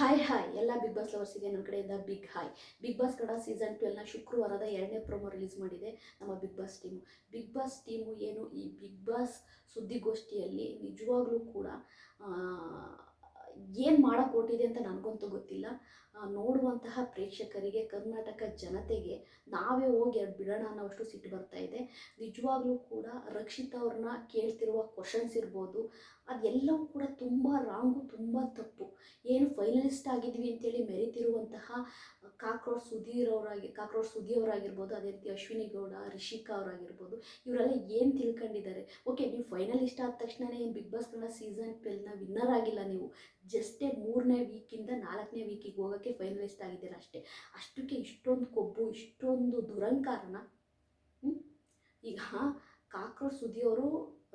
Hi hi ಎಲ್ಲ big boss ಲವರ್ಸಿಗೆ ನನ್ನ ಕಡೆಯಿಂದ ಬಿಗ್ ಹಾಯ್ ಬಿಗ್ ಬಾಸ್ ಕಡ ಸೀಸನ್ ಟ್ವೆಲ್ನ ಶುಕ್ರವಾರದ ಎರಡನೇ ಪ್ರೊಮೋ ರಿಲೀಸ್ ಮಾಡಿದೆ ನಮ್ಮ big boss team big boss team ಏನು? ಈ ಬಿಗ್ ಬಾಸ್ ಸುದ್ದಿಗೋಷ್ಠಿಯಲ್ಲಿ ನಿಜವಾಗ್ಲೂ ಕೂಡ ಏನು ಮಾಡೋಕ್ಕೆ ಕೊಟ್ಟಿದೆ ಅಂತ ನನಗಂತೂ ಗೊತ್ತಿಲ್ಲ. ನೋಡುವಂತಹ ಪ್ರೇಕ್ಷಕರಿಗೆ, ಕರ್ನಾಟಕ ಜನತೆಗೆ ನಾವೇ ಹೋಗಿ ಎರಡು ಬಿಡೋಣ ಅನ್ನೋಷ್ಟು ಸಿಟ್ಟು ಬರ್ತಾ ಇದೆ. ನಿಜವಾಗ್ಲೂ ಕೂಡ ರಕ್ಷಿತ್ ಅವ್ರನ್ನ ಕೇಳ್ತಿರುವ ಕ್ವಶನ್ಸ್ ಇರ್ಬೋದು ಅದೆಲ್ಲವೂ ಕೂಡ ತುಂಬ ರಾಂಗು ತುಂಬ ತಪ್ಪು. ಏನು ಫೈನಲಿಸ್ಟ್ ಆಗಿದ್ವಿ ಅಂತೇಳಿ ಮೆರೆತಿರುವಂತಹ ಕಾಕ್ರೋಡ್ ಸುಧೀರ್ ಅವರಾಗಿ, ಕಾಕ್ರೋಡ್ ಸುಧೀ ಅವರಾಗಿರ್ಬೋದು, ಅದೇ ರೀತಿ ಅಶ್ವಿನಿ ಗೌಡ, ರಿಷಿಕಾ ಅವರಾಗಿರ್ಬೋದು, ಇವರೆಲ್ಲ ಏನು ತಿಳ್ಕೊಂಡಿದ್ದಾರೆ? ಓಕೆ ನೀವು ಫೈನಲಿಸ್ಟ್ ಆದ ತಕ್ಷಣನೇ ಏನು ಬಿಗ್ ಬಾಸ್ ಸೀಸನ್ ಟ್ವೆಲ್ನ ವಿನ್ನರ್ ಆಗಿಲ್ಲ ನೀವು. ಜಸ್ಟೇ ಮೂರನೇ ವೀಕಿಂದ ನಾಲ್ಕನೇ ವೀಕಿಗೆ ಹೋಗೋಕ್ಕೆ ಫೈನಲಿಸ್ಟ್ ಆಗಿದ್ದೀರ ಅಷ್ಟೇ. ಅಷ್ಟಕ್ಕೆ ಇಷ್ಟೊಂದು ಕೊಬ್ಬು, ಇಷ್ಟೊಂದು ದುರಂಕಾರನ? ಈಗ ಕಾಕ್ರೋಚ್ ಸುದಿಯವರು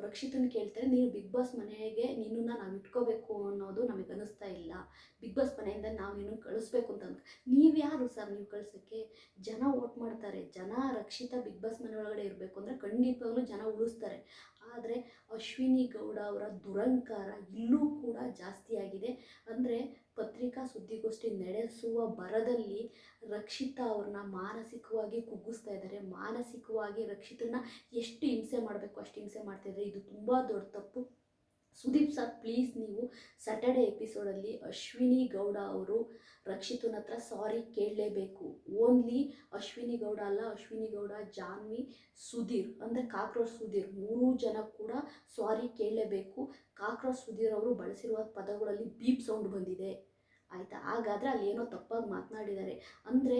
ರಕ್ಷಿತನ ಕೇಳ್ತಾರೆ, ನೀನು ಬಿಗ್ ಬಾಸ್ ಮನೆಗೆ ನಿನ್ನನ್ನು ನಾವು ಇಟ್ಕೋಬೇಕು ಅನ್ನೋದು ನಮಗೆ ಅನಿಸ್ತಾ ಇಲ್ಲ. ಬಿಗ್ ಬಾಸ್ ಮನೆಯಿಂದ ನಾವು ನಿನ್ನ ಕಳಿಸ್ಬೇಕು ಅಂತ ನೀವು ಯಾರು ಸರ್ ನೀವು ಕಳ್ಸೋಕ್ಕೆ? ಜನ ವೋಟ್ ಮಾಡ್ತಾರೆ, ಜನ ರಕ್ಷಿತ ಬಿಗ್ ಬಾಸ್ ಮನೆ ಒಳಗಡೆ ಇರಬೇಕು ಅಂದರೆ ಖಂಡಿತವಾಗ್ಲೂ ಜನ ಉಳಿಸ್ತಾರೆ. ಆದರೆ ಅಶ್ವಿನಿ ಗೌಡ ಅವರ ದುರಂಕಾರ ಇಲ್ಲೂ ಕೂಡ ಜಾಸ್ತಿ ಆಗಿದೆ. ಅಂದರೆ ಪತ್ರಿಕಾ ಸುದ್ದಿಗೋಷ್ಠಿ ನಡೆಸುವ ಬರದಲ್ಲಿ ರಕ್ಷಿತಾ ಅವ್ರನ್ನ ಮಾನಸಿಕವಾಗಿ ಕುಗ್ಗಿಸ್ತಾ ಇದ್ದಾರೆ. ಮಾನಸಿಕವಾಗಿ ರಕ್ಷಿತನ್ನ ಎಷ್ಟು ಹಿಂಸೆ ಮಾಡಬೇಕು, ಅಷ್ಟು ಹಿಂಸೆ ಮಾಡ್ತಾಯಿದ್ದಾರೆ ಇದು ತುಂಬ ದೊಡ್ಡ ತಪ್ಪು. ಸುದೀಪ್ ಸರ್ ಪ್ಲೀಸ್ ನೀವು ಸ್ಯಾಟರ್ಡೆ ಎಪಿಸೋಡಲ್ಲಿ ಅಶ್ವಿನಿ ಗೌಡ ಅವರು ರಕ್ಷಿತನ ಹತ್ರ ಸಾರಿ ಕೇಳಲೇಬೇಕು. ಓನ್ಲಿ ಅಶ್ವಿನಿ ಗೌಡ ಅಲ್ಲ, ಅಶ್ವಿನಿ ಗೌಡ, ಜಾನ್ವಿ, ಸುಧೀರ್ ಅಂದರೆ ಕಾಕ್ರೋಚ್ ಸುಧೀರ್ ಮೂರು ಜನ ಕೂಡ ಸಾರಿ ಕೇಳಲೇಬೇಕು. ಕಾಕ್ರೋಚ್ ಸುಧೀರ್ ಅವರು ಬಳಸಿರುವ ಪದಗಳಲ್ಲಿ ಬೀಪ್ ಸೌಂಡ್ ಬಂದಿದೆ. ಆಯಿತಾ? ಹಾಗಾದರೆ ಅಲ್ಲಿ ಏನೋ ತಪ್ಪಾಗಿ ಮಾತನಾಡಿದ್ದಾರೆ ಅಂದರೆ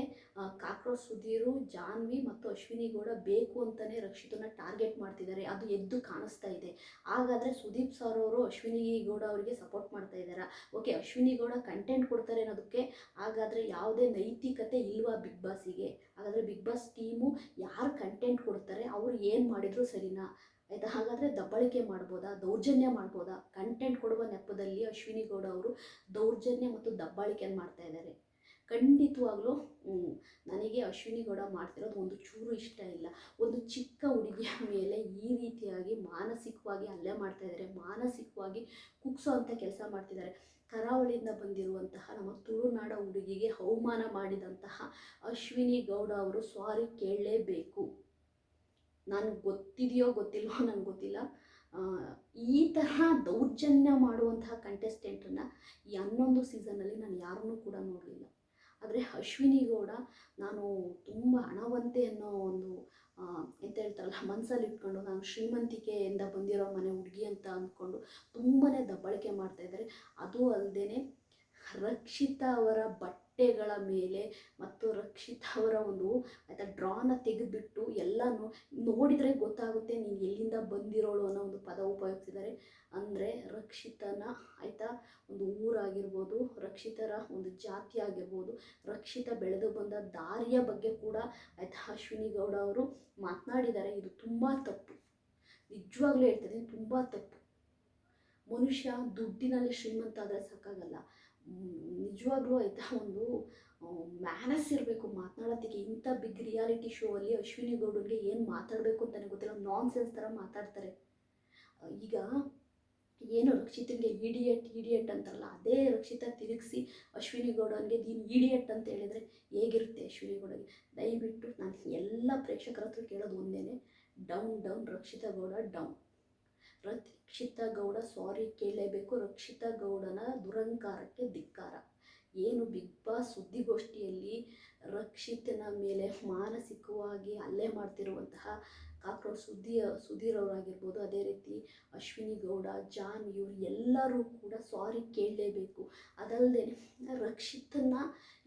ಕಾಕ್ರೋಚ್ ಸುಧೀರು, ಜಾನ್ವಿ ಮತ್ತು ಅಶ್ವಿನಿ ಗೌಡ ಬೇಕು ಅಂತಲೇ ರಕ್ಷಿತನ ಟಾರ್ಗೆಟ್ ಮಾಡ್ತಿದ್ದಾರೆ ಅದು ಎದ್ದು ಕಾಣಿಸ್ತಾ ಇದೆ. ಹಾಗಾದರೆ ಸುದೀಪ್ ಸರ್ ಅವರು ಅಶ್ವಿನಿ ಗೌಡ ಅವರಿಗೆ ಸಪೋರ್ಟ್ ಮಾಡ್ತಾ ಇದ್ದಾರಾ? ಓಕೆ, ಅಶ್ವಿನಿ ಗೌಡ ಕಂಟೆಂಟ್ ಕೊಡ್ತಾರೆ ಅನ್ನೋದಕ್ಕೆ, ಹಾಗಾದರೆ ಯಾವುದೇ ನೈತಿಕತೆ ಇಲ್ವಾ ಬಿಗ್ ಬಾಸಿಗೆ ಹಾಗಾದರೆ ಬಿಗ್ ಬಾಸ್ ಟೀಮು ಯಾರು ಕಂಟೆಂಟ್ ಕೊಡ್ತಾರೆ? ಅವರು ಏನು ಮಾಡಿದ್ರು ಸರಿನಾ? ಆಯಿತಾ? ಹಾಗಾದರೆ ದಬ್ಬಾಳಿಕೆ ಮಾಡ್ಬೋದಾ? ದೌರ್ಜನ್ಯ ಮಾಡ್ಬೋದಾ? ಕಂಟೆಂಟ್ ಕೊಡುವ ನೆಪದಲ್ಲಿ ಅಶ್ವಿನಿ ಗೌಡ ಅವರು ದೌರ್ಜನ್ಯ ಮತ್ತು ದಬ್ಬಾಳಿಕೆಯನ್ನು ಮಾಡ್ತಾ ಇದ್ದಾರೆ ಖಂಡಿತವಾಗ್ಲೂ ನನಗೆ ಅಶ್ವಿನಿ ಗೌಡ ಮಾಡ್ತಿರೋದು ಒಂದು ಚೂರು ಇಷ್ಟ ಇಲ್ಲ. ಒಂದು ಚಿಕ್ಕ ಹುಡುಗಿಯ ಮೇಲೆ ಈ ರೀತಿಯಾಗಿ ಮಾನಸಿಕವಾಗಿ ಹಲ್ಲೆ ಮಾಡ್ತಾ ಇದ್ದಾರೆ ಮಾನಸಿಕವಾಗಿ ಕುಗ್ಸೋ ಅಂಥ ಕೆಲಸ ಮಾಡ್ತಿದ್ದಾರೆ ಕರಾವಳಿಯಿಂದ ಬಂದಿರುವಂತಹ ನಮ್ಮ ತುಳುನಾಡ ಹುಡುಗಿಗೆ ಅವಮಾನ ಮಾಡಿದಂತಹ ಅಶ್ವಿನಿ ಗೌಡ ಅವರು ಸಾರಿ ಕೇಳಲೇಬೇಕು. ನನಗೆ ಗೊತ್ತಿದೆಯೋ ಗೊತ್ತಿಲ್ವೋ ನನಗೆ ಗೊತ್ತಿಲ್ಲ. ಈ ತರಹ ದೌರ್ಜನ್ಯ ಮಾಡುವಂತಹ ಕಂಟೆಸ್ಟೆಂಟನ್ನು ಈ ಹನ್ನೊಂದು ಸೀಸನಲ್ಲಿ ನಾನು ಯಾರನ್ನೂ ಕೂಡ ನೋಡಲಿಲ್ಲ. ಆದರೆ ಅಶ್ವಿನಿ ಗೌಡ ನಾನು ತುಂಬ ಹಣವಂತೆ ಅನ್ನೋ ಒಂದು ಎಂತ ಹೇಳ್ತಾರಲ್ಲ ಮನಸ್ಸಲ್ಲಿ ಇಟ್ಕೊಂಡು ನಾನು ಶ್ರೀಮಂತಿಕೆಯಿಂದ ಬಂದಿರೋ ಮನೆ ಹುಡುಗಿ ಅಂತ ಅಂದ್ಕೊಂಡು ತುಂಬಾ ದಬ್ಬಳಿಕೆ ಮಾಡ್ತಾ ಇದ್ದಾರೆ. ಅದು ಅಲ್ಲದೆ ರಕ್ಷಿತ ಅವರ ಬಟ್ಟೆಗಳ ಮೇಲೆ ಮತ್ತು ರಕ್ಷಿತ ಅವರ ಒಂದು ಆಯಿತಾ ಡ್ರಾನ ತೆಗೆದುಬಿಟ್ಟು ಎಲ್ಲನೂ ನೋಡಿದರೆ ಗೊತ್ತಾಗುತ್ತೆ ನೀನು ಎಲ್ಲಿಂದ ಬಂದಿರೋಳು ಅನ್ನೋ ಒಂದು ಪದ ಉಪಯೋಗಿಸಿದ್ದಾರೆ ಅಂದರೆ ರಕ್ಷಿತನ ಆಯಿತಾ? ಒಂದು ಊರಾಗಿರ್ಬೋದು, ರಕ್ಷಿತರ ಒಂದು ಜಾತಿ ಆಗಿರ್ಬೋದು, ರಕ್ಷಿತ ಬೆಳೆದು ಬಂದ ದಾರಿಯ ಬಗ್ಗೆ ಕೂಡ ಆಯಿತಾ ಅಶ್ವಿನಿ ಗೌಡ ಅವರು ಮಾತನಾಡಿದ್ದಾರೆ ಇದು ತುಂಬ ತಪ್ಪು. ನಿಜವಾಗ್ಲೂ ಹೇಳ್ತಿದ್ದೀನಿ ತುಂಬ ತಪ್ಪು. ಮನುಷ್ಯ ದುಡ್ಡಿನಲ್ಲಿ ಶ್ರೀಮಂತ ಆದರೆ ಸಾಕಾಗಲ್ಲ. ನಿಜವಾಗ್ಲೂ ಆಯಿತಾ ಒಂದು ಮ್ಯಾನಸ್ ಇರಬೇಕು ಮಾತನಾಡೋದಕ್ಕೆ ಇಂಥ ಬಿಗ್ ರಿಯಾಲಿಟಿ ಶೋ ಅಲ್ಲಿ ಅಶ್ವಿನಿ ಗೌಡರಿಗೆ ಏನು ಮಾತಾಡಬೇಕು ಅಂತಲೇ ಗೊತ್ತಿಲ್ಲ ನಾನ್ ಸೆನ್ಸ್ ಥರ ಮಾತಾಡ್ತಾರೆ ಈಗ ಏನು ರಕ್ಷಿತನಿಗೆ ಇಡಿಯಟ್ ಇಡಿಯಟ್ ಅಂತಾರಲ್ಲ, ಅದೇ ರಕ್ಷಿತ ತಿರುಗಿಸಿ ಅಶ್ವಿನಿ ಗೌಡನಿಗೆ ನೀನು ಇಡಿಯಟ್ ಅಂತ ಹೇಳಿದರೆ ಹೇಗಿರುತ್ತೆ ಅಶ್ವಿನಿ ಗೌಡಗೆ ದಯವಿಟ್ಟು ನಾನು ಎಲ್ಲ ಪ್ರೇಕ್ಷಕರ ಹತ್ರ ಕೇಳೋದು ಒಂದೇ down down Rakshita Gowda down Rakshita Gowda sorry ಕೇಳಲೇಬೇಕು, ರಕ್ಷಿತ ಗೌಡನ ದುರಂಕಾರಕ್ಕೆ ಧಿಕ್ಕಾರ. ಏನು ಬಿಗ್ ಬಾಸ್ ಸುದ್ದಿಗೋಷ್ಠಿಯಲ್ಲಿ ರಕ್ಷಿತನ ಮೇಲೆ ಮಾನಸಿಕವಾಗಿ ಹಲ್ಲೆ ಮಾಡ್ತಿರುವಂತಹ ಕಾಕ್ರೋಚ್ ಸುದ್ದಿ ಸುಧೀರ್ ಅವರಾಗಿರ್ಬೋದು ಅದೇ ರೀತಿ ಅಶ್ವಿನಿ ಗೌಡ, ಜಾನ್, ಇವರು ಎಲ್ಲರೂ ಕೂಡ ಸಾರಿ ಕೇಳಲೇಬೇಕು. ಅದಲ್ಲದೆ ರಕ್ಷಿತನ್ನ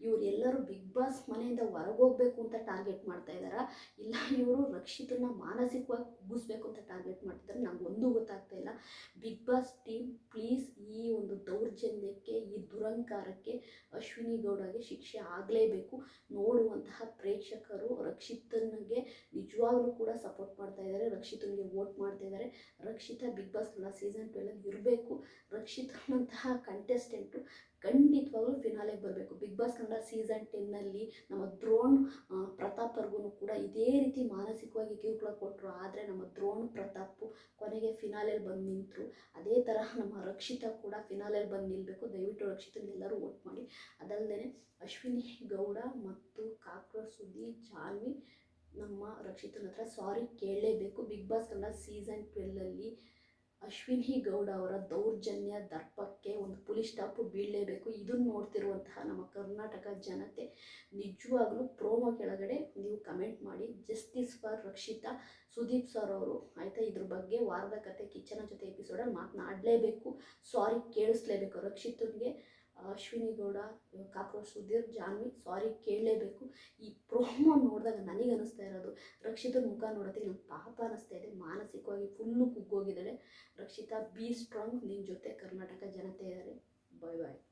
ಇವರೆಲ್ಲರೂ ಬಿಗ್ ಬಾಸ್ ಮನೆಯಿಂದ ಹೊರಗೋಗ್ಬೇಕು ಅಂತ ಟಾರ್ಗೆಟ್ ಮಾಡ್ತಾ ಇದ್ದಾರಾ ಇಲ್ಲ, ಇವರು ರಕ್ಷಿತನ್ನ ಮಾನಸಿಕವಾಗಿ ಕುಗ್ಗಿಸ್ಬೇಕು ಅಂತ ಟಾರ್ಗೆಟ್ ಮಾಡ್ತಿದ್ದಾರೆ ನಂಗೆ ಒಂದೂ ಗೊತ್ತಾಗ್ತಾ ಇಲ್ಲ. ಬಿಗ್ ಬಾಸ್ ಟೀಮ್ ಪ್ಲೀಸ್ ಈ ಒಂದು ದೌರ್ಜನ್ಯಕ್ಕೆ, ಈ ದುರಂಕಾರಕ್ಕೆ ಅಶ್ವಿನಿ ಗೌಡಗೆ ಶಿಕ್ಷೆ ಆಗಲೇಬೇಕು. ನೋಡುವಂತಹ ಪ್ರೇಕ್ಷಕರು ರಕ್ಷಿತನಿಗೆ ನಿಜವಾಗ್ಲೂ ಕೂಡ ಸಪೋರ್ಟ್ ಸಪೋರ್ಟ್ ಮಾಡ್ತಾ ಇದ್ದಾರೆ ರಕ್ಷಿತನಿಗೆ ವೋಟ್ ಮಾಡ್ತಾ ಇದ್ದಾರೆ. ರಕ್ಷಿತಾ ಬಿಗ್ ಬಾಸ್ ಎಲ್ಲ ಸೀಸನ್ ಟ್ವೆಲಲ್ಲಿ ಇರಬೇಕು. ರಕ್ಷಿತನಂತಹ ಕಂಟೆಸ್ಟೆಂಟು ಖಂಡಿತವಾಗ್ಲೂ ಫಿನಾಲೆಗೆ ಬರಬೇಕು. ಬಿಗ್ ಬಾಸ್ ಕನ್ನಡ ಸೀಸನ್ ಟೆನ್ನಲ್ಲಿ ನಮ್ಮ ದ್ರೋಣ್ ಪ್ರತಾಪ್ ಪ್ರತಾಪರ್ಗೂ ಕೂಡ ಇದೇ ರೀತಿ ಮಾನಸಿಕವಾಗಿ ಕಿರುಕುಳ ಕೊಟ್ಟರು ಆದರೆ ನಮ್ಮ ದ್ರೋಣ್, ಪ್ರತಾಪ್ ಕೊನೆಗೆ ಫಿನಾಲೆಯಲ್ಲಿ ಬಂದು ನಿಂತರು. ಅದೇ ತರಹ ನಮ್ಮ ರಕ್ಷಿತಾ ಕೂಡ ಫಿನಾಲೆಯಲ್ಲಿ ಬಂದು ನಿಲ್ಲಬೇಕು ದಯವಿಟ್ಟು ರಕ್ಷಿತನ ಎಲ್ಲರೂ ವೋಟ್ ಮಾಡಿ. ಅದಲ್ಲದೆ ಅಶ್ವಿನಿ ಗೌಡ ಮತ್ತು ಕಾಕ್ರೋಚ್ ಸುದ್ದಿ ಜಾನ್ವಿ ನಮ್ಮ ರಕ್ಷಿತನ ಹತ್ರ ಸಾರಿ ಕೇಳಲೇಬೇಕು. ಬಿಗ್ ಬಾಸ್ ಕನ್ನಡ ಸೀಸನ್ ಟ್ವೆಲ್ಲಲ್ಲಿ ಅಶ್ವಿನಿ ಗೌಡ ಅವರ ದೌರ್ಜನ್ಯ ದರ್ಪಕ್ಕೆ ಒಂದು ಪುಲಿಸ್ ಸ್ಟಾಪು ಬೀಳಲೇಬೇಕು. ಇದನ್ನು ನೋಡ್ತಿರುವಂತಹ ನಮ್ಮ ಕರ್ನಾಟಕ ಜನತೆ, ನಿಜವಾಗ್ಲೂ ಪ್ರೋಮೋ ಕೆಳಗಡೆ ನೀವು ಕಮೆಂಟ್ ಮಾಡಿ. Justice for Rakshitha Sudeep sir ಅವರು, ಆಯಿತಾ? ಇದ್ರ ಬಗ್ಗೆ ವಾರದ ಕತೆ ಕಿಚ್ಚನ ಜೊತೆ ಎಪಿಸೋಡಲ್ಲಿ ಮಾತನಾಡಲೇಬೇಕು. ಸಾರಿ ಕೇಳಿಸ್ಲೇಬೇಕು ರಕ್ಷಿತನಿಗೆ. ಅಶ್ವಿನಿ ಗೌಡ ಕಾಕ್ರೋಚ್ ಸುಧೀರ್, ಜಾನ್ವಿ ಸಾರಿ ಕೇಳಲೇಬೇಕು. ಈ ಪ್ರೋಮೋ ನೋಡಿದಾಗ ನನಗೆ ಅನಿಸ್ತಾ ಇರೋದು, ರಕ್ಷಿತನ ಮುಖ ನೋಡೋದಕ್ಕೆ ನಂಗೆ ಪಾಪ ಅನ್ನಿಸ್ತಾ ಇದೆ. ಮಾನಸಿಕವಾಗಿ ಫುಲ್ಲು ಕುಗ್ಗೋಗಿದ್ದಾಳೆ. ರಕ್ಷಿತಾ ಬಿ ಸ್ಟ್ರಾಂಗ್ ನಿನ್ನ ಜೊತೆ ಕರ್ನಾಟಕ ಜನತೆ ಇದ್ದಾರೆ. ಬಾಯ್ ಬಾಯ್